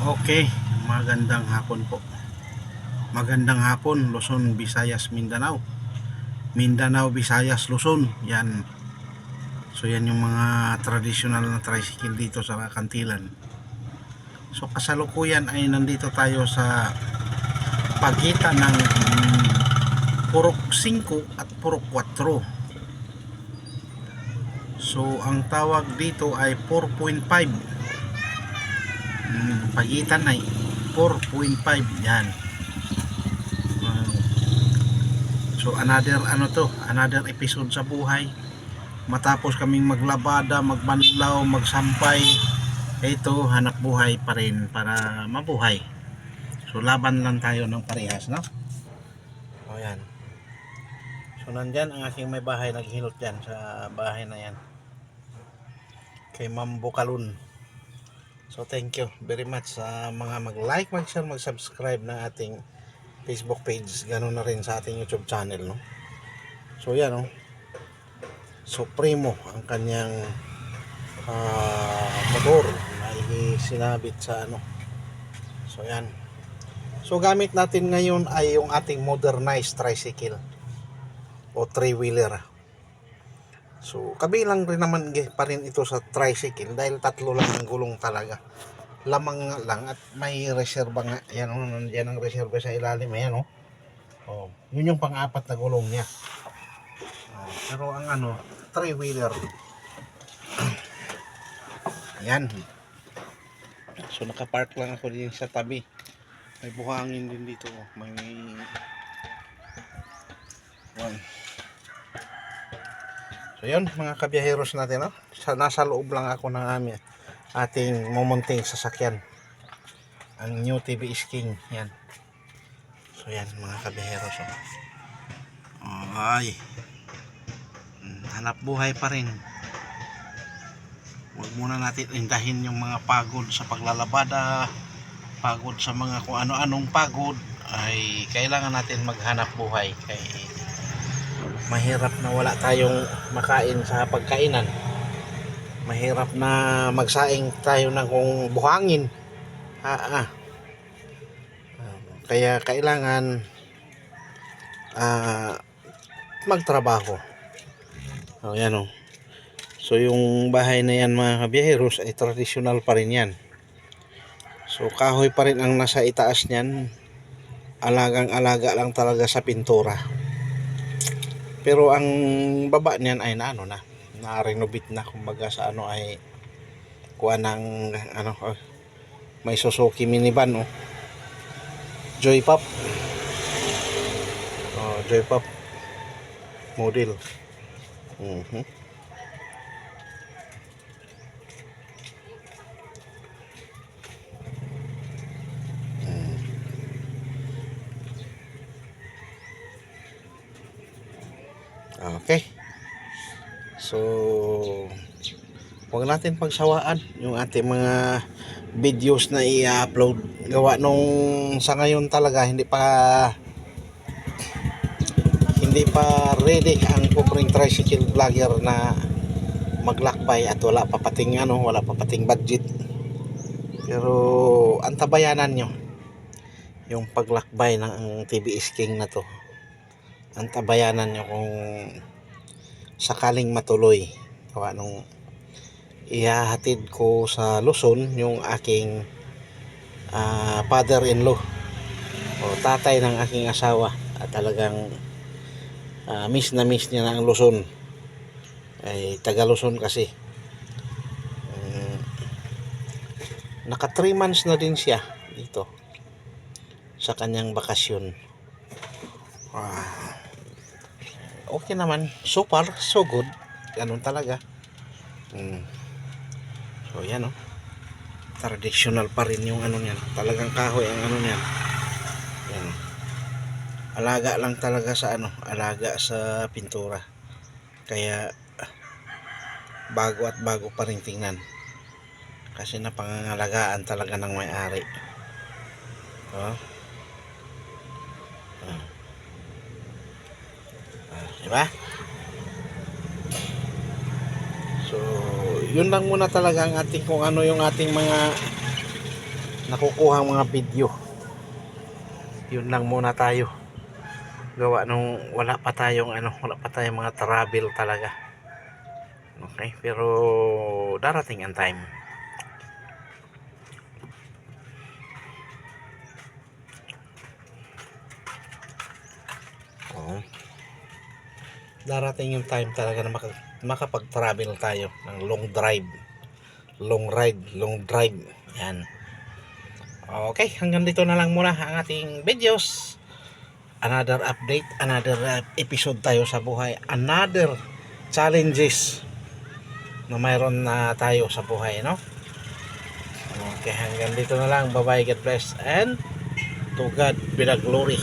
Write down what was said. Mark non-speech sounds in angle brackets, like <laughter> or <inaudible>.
Okay, magandang hapon po. Magandang hapon, Luzon, Visayas, Mindanao. Mindanao, Visayas, Luzon. Yan. So yan yung mga traditional na tricycle dito sa Kantilan. So kasalukuyan ay nandito tayo sa pagitan ng Purok 5 at Purok 4. So ang tawag dito ay 4.5 Mm, pagitan ay 4.5 yan. So another ano to another episode sa buhay. Matapos kaming maglabada magbanlaw magsampay ito hanap buhay pa rin para mabuhay. So laban lang tayo ng parehas no? O yan. So nandyan ang aking may bahay naghilot yan sa bahay na yan. Kay Ma'am Bukalun So thank you very much sa mga mag-like, mag-share, mag-subscribe ng ating Facebook page. Ganun na rin sa ating YouTube channel, no? So yan, no? Supremo ang kanyang ah, motor na isinabit sa ano. So yan. So gamit natin ngayon ay yung ating modernized tricycle o three-wheeler. So, kabilang rin naman pa rin ito sa tricycle dahil tatlo lang ang gulong talaga. Lamang lang at may reserba nga. Yan, oh, nandiyan ang reserva sa ilalim. Ayan, oh. oh. Yun yung pang-apat na gulong niya. Oh, pero ang ano, three-wheeler. <clears throat> Yan. So, nakapark lang ako din sa tabi. May buhangin din dito. oh. May... One. So yun mga kabiyaheros natin no? Sa, nasa loob lang ako ng amin ating mumunting sasakyan. Ang new TVS King. Yan. So yan mga kabiyaheros. Oh. Ay. Hanap buhay pa rin. Huwag muna natin indahin yung mga pagod sa paglalabada. Pagod sa mga kung ano-anong pagod. Ay kailangan natin maghanap buhay. Kay mahirap na wala tayong makain sa pagkainan. Mahirap na magsaing tayo ng kung buhangin. Ah, ah. kaya kailangan ah, magtrabaho. Oh, yan oh. so yung bahay na yan mga kabiyaheros ay traditional pa rin yan. So kahoy pa rin ang nasa itaas niyan. Alagang alaga lang talaga sa pintura pero ang baba niyan ay na ano na, na-renovate na kumbaga sa ano ay kuha ng ano oh, may Suzuki minivan oh. Joy Pop. Oh, Joy Pop model. Mhm. Mm. Okay. So, huwag natin pagsawaan yung ating mga videos na i-upload. Gawa nung sa ngayon talaga hindi pa hindi pa ready ang pobreng tricycle vlogger na maglakbay at wala pa pating ano, wala pa pating budget. Pero antabayanan nyo yung paglakbay ng TBS King na to antabayanan nyo kung sakaling matuloy. Gawa nung ihahatid ko sa Luzon yung aking ah, father-in-law o tatay ng aking asawa. At talagang ah, miss na miss niya na ang Luzon. Ay taga Luzon kasi. Mm, naka 3 months na din siya dito sa kanyang bakasyon. Ah, okay naman. So far, so good. Ganun talaga. Mm. So, yan oh. Traditional pa rin yung ano niyan. Talagang kahoy ang ano niyan. Yan. Alaga lang talaga sa ano. Alaga sa pintura. Kaya, bago at bago pa rin tingnan. Kasi napangangalagaan talaga ng may-ari. Oh. Ah, diba? So, yun lang muna talaga ang ating kung ano yung ating mga nakukuha mga video. Yun lang muna tayo. Gawa nung wala pa tayong ano wala pa tayong mga travel talaga. Okay pero darating ang time darating yung time talaga na maka, makapag-travel tayo ng long drive. Long ride long drive. Yan. Okay hanggang dito na lang muna ang ating videos. Another update another uh, episode tayo sa buhay. Another challenges na mayroon na tayo sa buhay no? Okay hanggang dito na lang. Bye bye God bless and to God be the glory